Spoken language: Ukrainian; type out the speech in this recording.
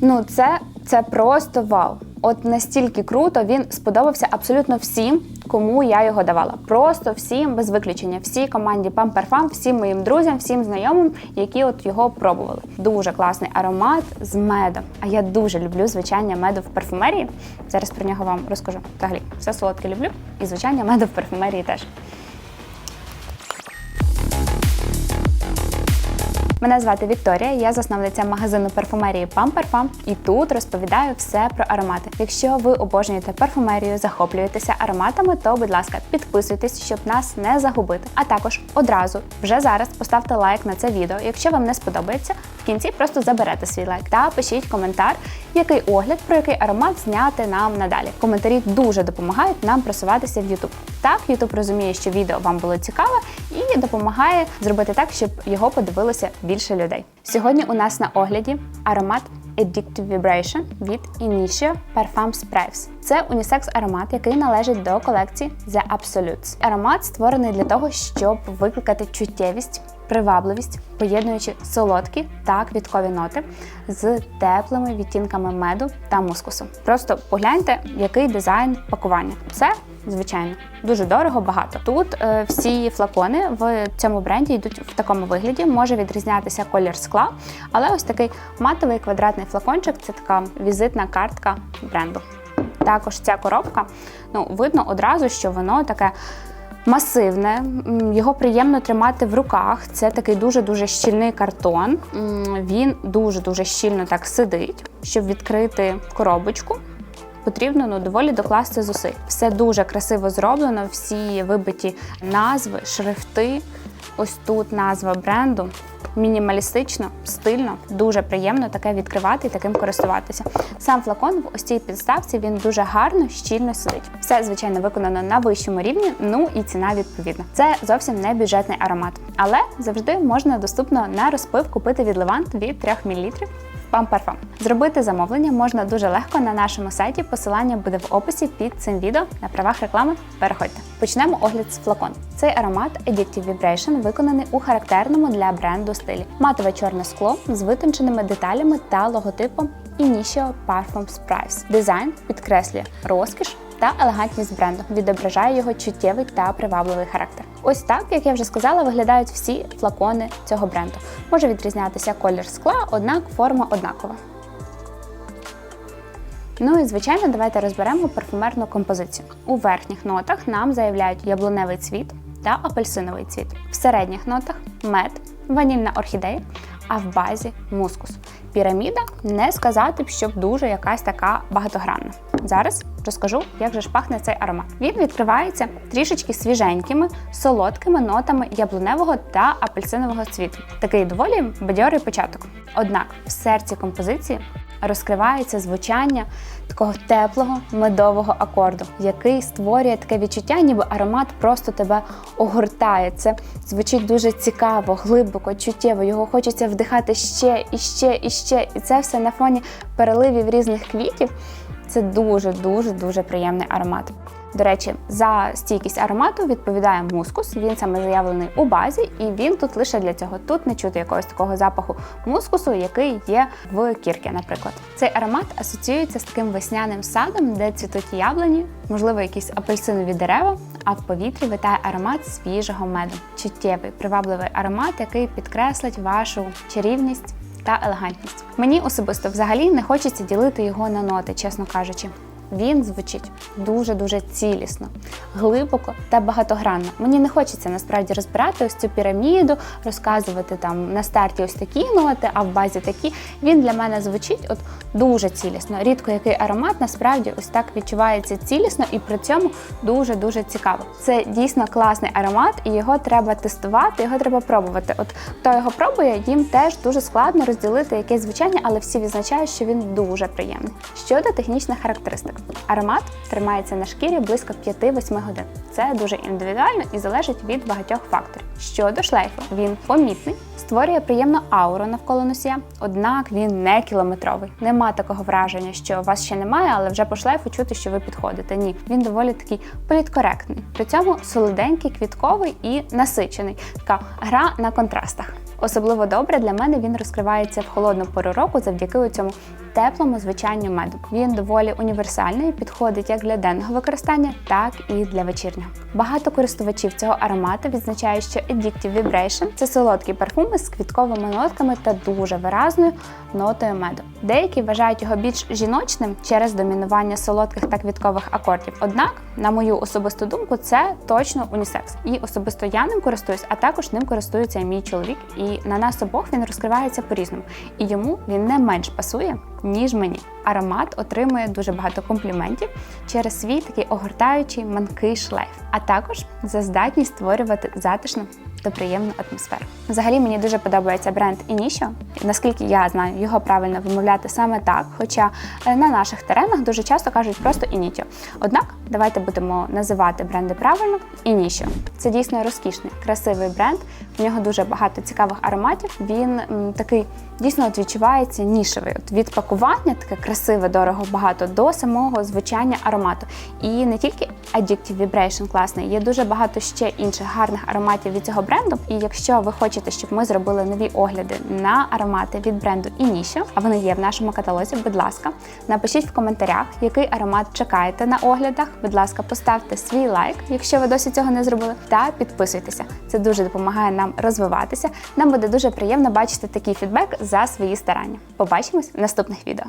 Ну, це, це просто вау. От настільки круто він сподобався абсолютно всім, кому я його давала. Просто всім без виключення. Всій команді Parfum, всім моїм друзям, всім знайомим, які от його пробували. Дуже класний аромат з медом. А я дуже люблю звичання меду в парфумерії. Зараз про нього вам розкажу. Взагалі, все солодке люблю, і звичання меду в парфумерії теж. Мене звати Вікторія, я засновниця магазину парфумерії Parfum і тут розповідаю все про аромати. Якщо ви обожнюєте парфумерію, захоплюєтеся ароматами, то будь ласка, підписуйтесь, щоб нас не загубити. А також одразу вже зараз поставте лайк на це відео. Якщо вам не сподобається, в кінці просто заберете свій лайк та пишіть коментар, який огляд про який аромат зняти нам надалі. Коментарі дуже допомагають нам просуватися в YouTube. Так, YouTube розуміє, що відео вам було цікаве і допомагає зробити так, щоб його подивилося більше людей. Сьогодні у нас на огляді аромат Addictive Vibration від Initio Parfums Sprays. Це унісекс аромат, який належить до колекції The Absolutes. Аромат створений для того, щоб викликати чуттєвість, привабливість, поєднуючи солодкі та квіткові ноти з теплими відтінками меду та мускусу. Просто погляньте, який дизайн пакування. Це Звичайно, дуже дорого, багато. Тут е, всі флакони в цьому бренді йдуть в такому вигляді. Може відрізнятися колір скла, але ось такий матовий квадратний флакончик це така візитна картка бренду. Також ця коробка, ну видно одразу, що воно таке. Масивне, його приємно тримати в руках. Це такий дуже-дуже щільний картон. Він дуже-дуже щільно так сидить, щоб відкрити коробочку потрібно ну доволі докласти зусиль. Все дуже красиво зроблено, всі вибиті назви, шрифти. Ось тут назва бренду. Мінімалістично, стильно, дуже приємно таке відкривати і таким користуватися. Сам флакон в ось цій підставці він дуже гарно, щільно сидить. Все, звичайно, виконано на вищому рівні, ну і ціна відповідна. Це зовсім не бюджетний аромат, але завжди можна доступно на розпив купити від Левант від 3 мл Parfum. Зробити замовлення можна дуже легко на нашому сайті. Посилання буде в описі під цим відео на правах реклами. Переходьте. Почнемо огляд з флакон. Цей аромат Addictive Vibration виконаний у характерному для бренду стилі. Матове чорне скло з витонченими деталями та логотипом Initio Parfums Price. Дизайн підкреслює розкіш та елегантність бренду, відображає його чуттєвий та привабливий характер. Ось так, як я вже сказала, виглядають всі флакони цього бренду. Може відрізнятися колір скла, однак форма однакова. Ну і звичайно, давайте розберемо парфумерну композицію. У верхніх нотах нам заявляють яблуневий цвіт та апельсиновий цвіт. В середніх нотах мед, ванільна орхідея, а в базі мускус. Піраміда не сказати б, щоб дуже якась така багатогранна. Зараз розкажу, як же ж пахне цей аромат. Він відкривається трішечки свіженькими, солодкими нотами яблуневого та апельсинового цвіту. Такий доволі бадьорий початок. Однак в серці композиції розкривається звучання такого теплого медового акорду, який створює таке відчуття, ніби аромат просто тебе огортає. Це звучить дуже цікаво, глибоко, чуттєво. Його хочеться вдихати ще і ще і ще. І це все на фоні переливів різних квітів. Це дуже дуже дуже приємний аромат. До речі, за стійкість аромату відповідає мускус. Він саме заявлений у базі, і він тут лише для цього. Тут не чути якогось такого запаху мускусу, який є в кірки, наприклад. Цей аромат асоціюється з таким весняним садом, де цвітуть яблуні, можливо, якісь апельсинові дерева. А в повітрі витає аромат свіжого меду. Чуттєвий, привабливий аромат, який підкреслить вашу чарівність та елегантність. Мені особисто взагалі не хочеться ділити його на ноти, чесно кажучи. Він звучить дуже-дуже цілісно, глибоко та багатогранно. Мені не хочеться насправді розбирати ось цю піраміду, розказувати там на старті ось такі ноти, а в базі такі. Він для мене звучить от дуже цілісно. Рідко який аромат насправді ось так відчувається цілісно і при цьому дуже-дуже цікаво. Це дійсно класний аромат, і його треба тестувати, його треба пробувати. От хто його пробує, їм теж дуже складно розділити якесь звучання, але всі відзначають, що він дуже приємний. Щодо технічних характеристик, аромат тримається на шкірі близько 5-8 годин. Це дуже індивідуально і залежить від багатьох факторів. Щодо шлейфу, він помітний, створює приємну ауру навколо носія, однак він не кілометровий. Нема такого враження, що вас ще немає, але вже по шлейфу чути, що ви підходите. Ні, він доволі такий політкоректний. При цьому солоденький, квітковий і насичений. Така гра на контрастах. Особливо добре для мене він розкривається в холодну пору року завдяки цьому теплому звичайню меду. Він доволі універсальний, підходить як для денного використання, так і для вечірнього. Багато користувачів цього аромату відзначають, що Addictive Vibration – це солодкі парфуми з квітковими нотками та дуже виразною нотою меду. Деякі вважають його більш жіночним через домінування солодких та квіткових акордів. Однак, на мою особисту думку, це точно унісекс. І особисто я ним користуюсь, а також ним користується мій чоловік. І на нас обох він розкривається по-різному. І йому він не менш пасує, ніж мені. Аромат отримує дуже багато компліментів через свій такий огортаючий манкий шлейф, а також за здатність створювати затишну та приємну атмосферу. Взагалі мені дуже подобається бренд Initio. Наскільки я знаю, його правильно вимовляти саме так. Хоча е, на наших теренах дуже часто кажуть просто Initio. Однак давайте будемо називати бренди правильно Initio. Це дійсно розкішний, красивий бренд. В нього дуже багато цікавих ароматів. Він м, такий дійсно от відчувається нішевий. От від пакування таке красиве, дорого, багато до самого звучання аромату. І не тільки Addictive Vibration класний, є дуже багато ще інших гарних ароматів від цього бренду. І якщо ви хочете, щоб ми зробили нові огляди на аромати від бренду Initio, а вони є в нашому каталозі, будь ласка, напишіть в коментарях, який аромат чекаєте на оглядах. Будь ласка, поставте свій лайк, якщо ви досі цього не зробили, та підписуйтеся. Це дуже допомагає нам розвиватися. Нам буде дуже приємно бачити такий фідбек за свої старання. Побачимось в наступних відео.